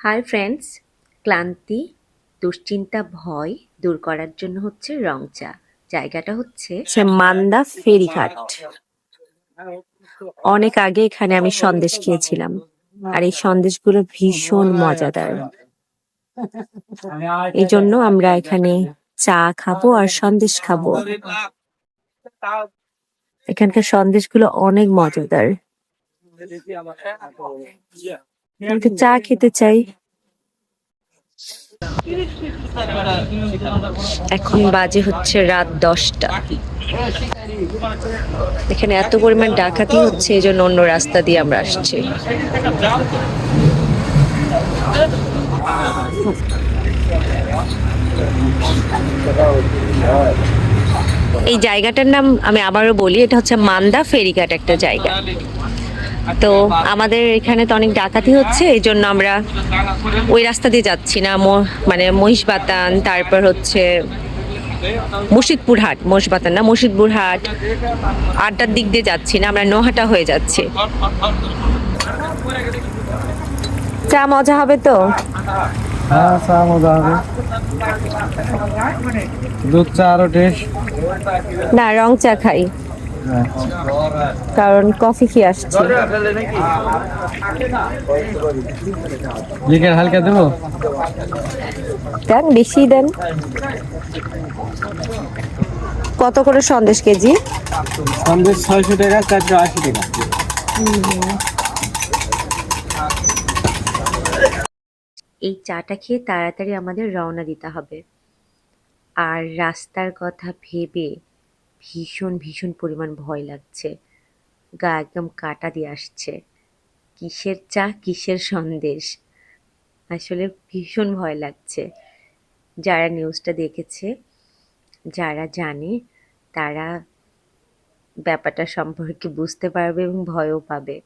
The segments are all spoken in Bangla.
হাই ফ্রেন্ডস ক্লান্তি, দুশ্চিন্তা, ভয় দূর করার জন্য হচ্ছে রং চা জায়গাটা হচ্ছে মান্দা ফেরিঘাট। অনেক আগে এখানে আমি সন্দেশ খেয়েছিলাম। আর এই সন্দেশগুলো ভীষণ মজাদার। এই জন্য আমরা এখানে চা খাব আর সন্দেশ খাব। এখানকার সন্দেশগুলো অনেক মজাদার। কিন্তু চা খেতে চাই। এখন বাজে হচ্ছে রাত দশটা। এখানে এত পরিমাণ ডাকাতি হচ্ছে, এই জন্য অন্য রাস্তা দিয়ে আমরা আসছি। এই জায়গাটার নাম আমি আবারও বলি, এটা হচ্ছে মান্দা ফেরিঘাট একটা জায়গা। তো আমাদের এখানে তো অনেক ডাকাতি হচ্ছে এই জন্য আমরা ওই রাস্তা দিয়ে যাচ্ছি না। মানে মহিষবাতান তারপর হচ্ছে মুর্শিদপুর হাট মহিষবাতান না মুর্শিদপুর হাট আড্ডার দিক দিয়ে যাচ্ছি না আমরা নোহাটা হয়ে যাচ্ছি। চা মজা হবে তো? হ্যাঁ চা মজা হবে। দুধ চা আরও টেস্ট। না রং চা খাই। কারণ কফি খেয়ে আসছি? লিকার হালকা দেবো? দেন বেশি দেন। কত করে সন্দেশ কেজি? সন্দেশ ছয়শো টাকা চারশো আশি টাকা। এই চাটা খেয়ে তাড়াতাড়ি আমাদের রওনা দিতে হবে। আর রাস্তার কথা ভেবে ভীষণ ভীষণ পরিমাণ ভয় লাগছে। গা একদম কাটা দিয়ে আসছে। কিসের চা, কিসের সন্দেশ? আসলে ভীষণ ভয় লাগছে। যারা নিউজটা দেখেছে, যারা জানে, তারা ব্যাপারটা সম্পর্কে বুঝতে পারবে এবং ভয়ও পাবে।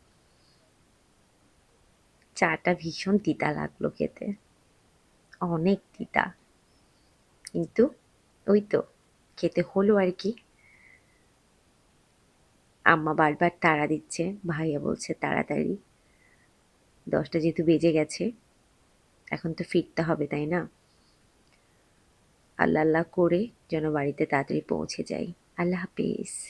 চাটা ভীষণ তিতা লাগল খেতে। অনেক তিতা। কিন্তু ওই তো, খেতে হলো আর কি। আম্মা বারবার তাড়া দিচ্ছে, ভাইয়া বলছে তাড়াতাড়ি। দশটা যেহেতু বেজে গেছে, এখন তো ফিরতে হবে, তাই না? আল্লাহ আল্লাহ করে যেন বাড়িতে তাড়াতাড়ি পৌঁছে যাই। আল্লাহ হাফিজ।